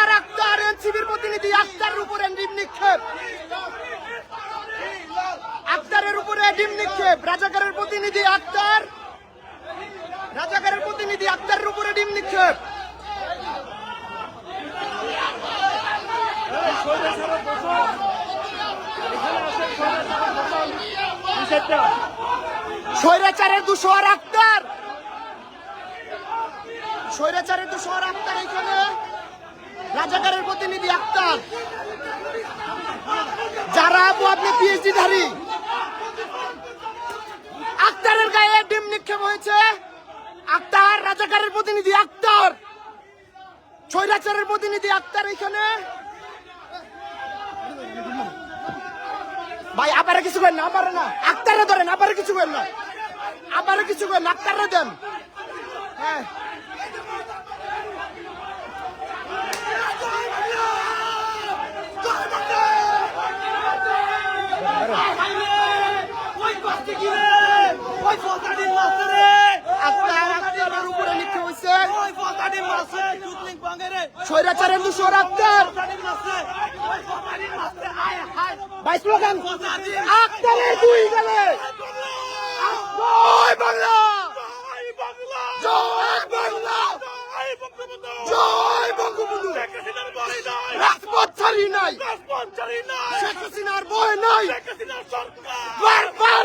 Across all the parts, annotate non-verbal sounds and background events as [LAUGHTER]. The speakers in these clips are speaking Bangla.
রাজাকার আক্তার এনসিবির প্রতিনিধি আক্তারের উপরে ডিম নিক্ষেপ। আক্তারের উপরে ডিম নিক্ষেপ। রাজাকারের প্রতিনিধি আক্তার। রাজাকারের প্রতিনিধি আক্তারের উপরে ডিম নিক্ষেপ। স্বৈরাচারের দুশোয়ার আক্তার। স্বৈরাচারের দুশোয়ার আক্তার এখানে। রাজাকারের প্রতিনিধি আক্তার। যারা আপু আপনি পিএইচডি ধারী আক্তারের গায়ে ডিম নিক্ষেপ হয়েছে। আক্তার, রাজাকারের প্রতিনিধি আক্তার। ছৈরাচারের প্রতিনিধি আক্তার এখানে ভাই আবারে কিছু করেন না না। আক্তারে ধরেন আবারে কিছু করেন না। আবারে কিছু করেন আক্তারে দেন। হ্যাঁ আক্তার আক্তারের উপরে নিক্ষেপ হয়েছে স্বৈরাচারের দুশোর আক্তার ভাই স্লোগান আক্তারের দুই গেলে জয় বাংলা জয় বাংলা জয় বঙ্গবন্ধু রাজপথ ছাড়ি নাই শেখ হাসিনার বয় নাই বারবার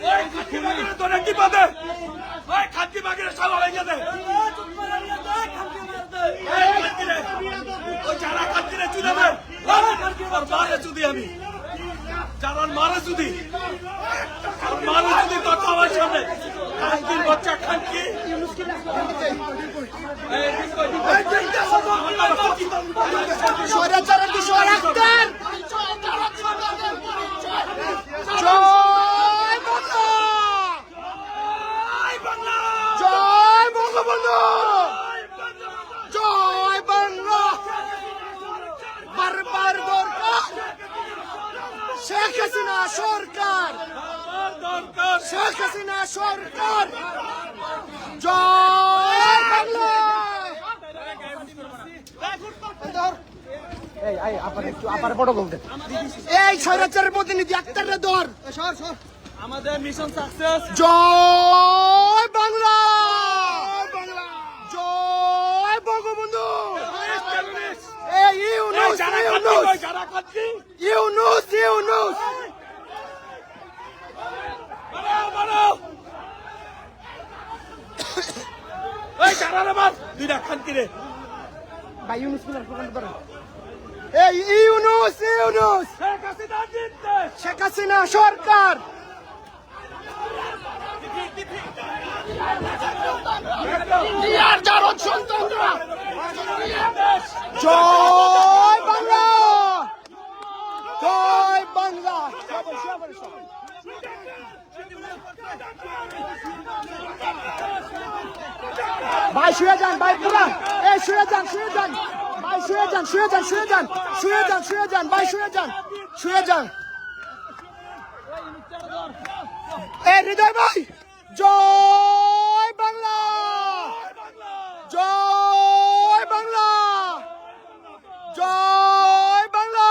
টেরোরিস্ট ইউনুস ইউনুস ইউনুস ইউনুস আমি যারা মারে যদি মারে যদি কথা আমার সামনে। খানকির বাচ্চা খানকি স্বৈরাচারের দুশোর আক্তার জয় বাংলা জয় বঙ্গবন্ধু জয় বাংলা বারবার দরকার শেখ হাসিনা সরকার দরকার শেখ হাসিনা সরকার জয় বাংলা এই স্বৈরাচারের প্রতিনিধি আক্তারের দর আমাদের মিশন সাকসেস জয় বাংলা! জয় বঙ্গবন্ধু! এই ইউনুস ইউনুস! ইউনুস ইউনুস! এই যারা রে মার দুইটা খানকি রে ভাই ইউনুস কুলার প্রকাশ করেন এই ইউনুস ইউনুস। শেখ হাসিনা সরকার। জয় বাংলা। জয় বাংলা। ভাই শুয়ে যান ভাই পুরা এ শুয়ে যান শুয়ে যান। ভাই শুয়ে যান শুয়ে যান শুয়ে যান শুয়ে যান শুয়ে যান ভাই শুয়ে যান শুয়ে যান এ হৃদয় ভাই জয় বাংলা জয় বাংলা জয় বাংলা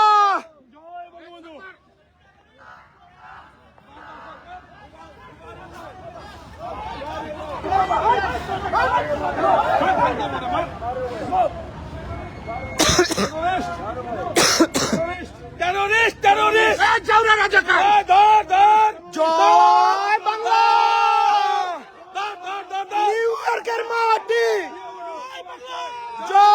টেরোরিস্ট টেরোরিস্ট জাউরা রাজাকার। ধর ধর। জয় বাংলা। নিউ ইয়র্কের মাটি। জয়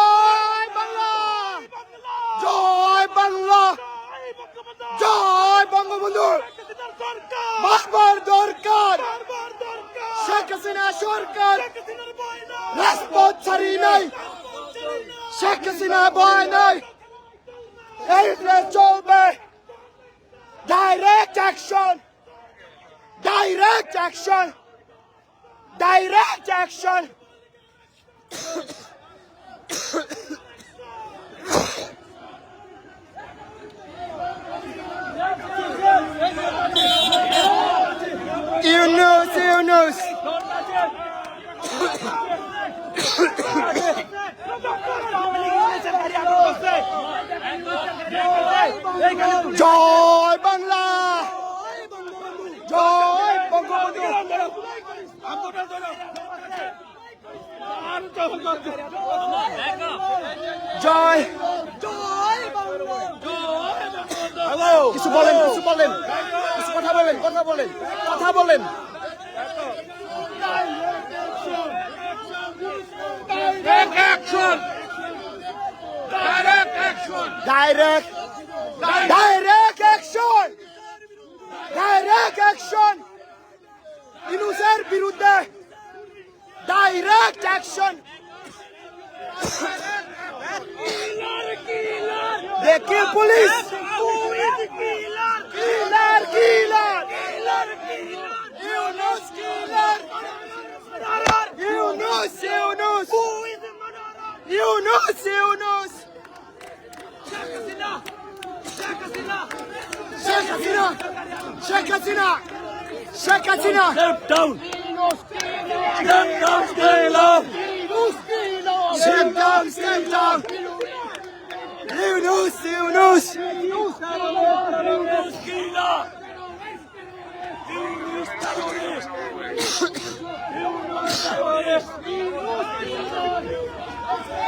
শেখ হাসিনা ভয় নাই এই দেশ চলবে Direct action! Direct action! Direct action! Yunus, Yunus! [COUGHS] [COUGHS] [COUGHS] জয় বাংলা। জয় বঙ্গবন্ধু জয়। কিছু বলেন কিছু বলেন। কিছু কথা বলেন কথা বলেন কথা বলেন। Direct অ্যাকশন ইনুসের বিরুদ্ধে direct action They kill police. Killer, killer. Yunus killer. Yunus, Yunus. Yunus, Yunus. Sheikh Hasina. Sheikh Hasina. Sheikh Hasina. Step down! Step down, stay low! Step down, step down. Yunus, Yunus. Yunus killer! Yunus terrorist! Yunus terrorist! আছে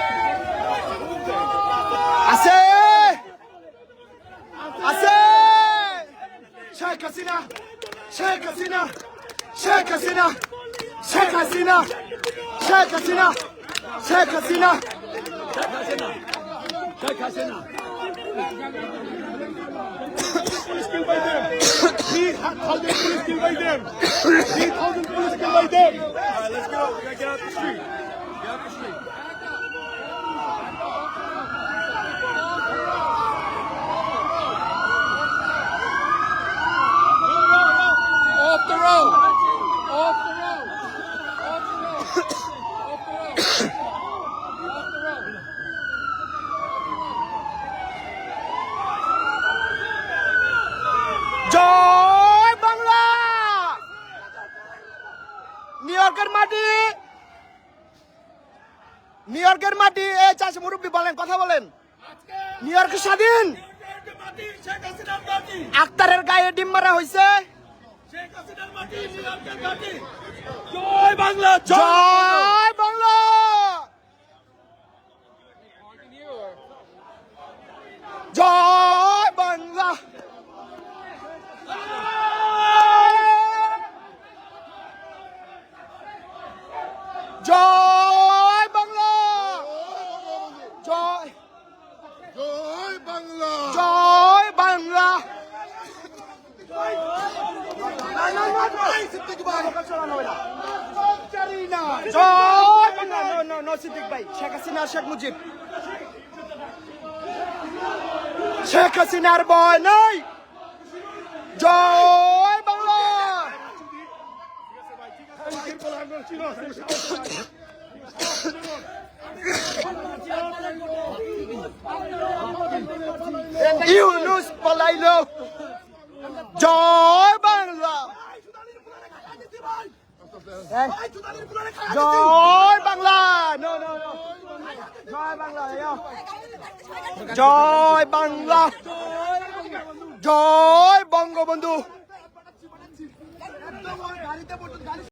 আছে Sheikh Hasina Sheikh Hasina Sheikh Hasina Sheikh Hasina Sheikh Hasina Sheikh Hasina Sheikh Hasina! Police killed by them! 3,000 police killed by them! 3,000 police killed by them! Alright, let's go. We gotta get out the street. Get out the street. Road off the road off the road off the road off the road জয় বাংলা! নিউ ইয়র্কের মাটি! নিউ ইয়র্কের মাটি এই চাষি মুরব্বী বলেন কথা বলেন। নিউ ইয়র্ক স্বাধীন! আক্তারের গায়ে ডিম মারা হয়েছে জয় বাংলা জয় জয় বাংলা! জয় বাংলা! জয় বাংলা! জয়! জয় বাংলা জয় বাংলা জয় Bangla no no no Siddique ভাই শেখ হাসিনা শেখ মুজিব শেখ হাসিনার ভয় নাই জয় বাংলা ইউনুস পলাইলো জয় বাংলা জয় বাংলা। No no no. জয় বাংলা জয় বাংলা। জয় বঙ্গবন্ধু।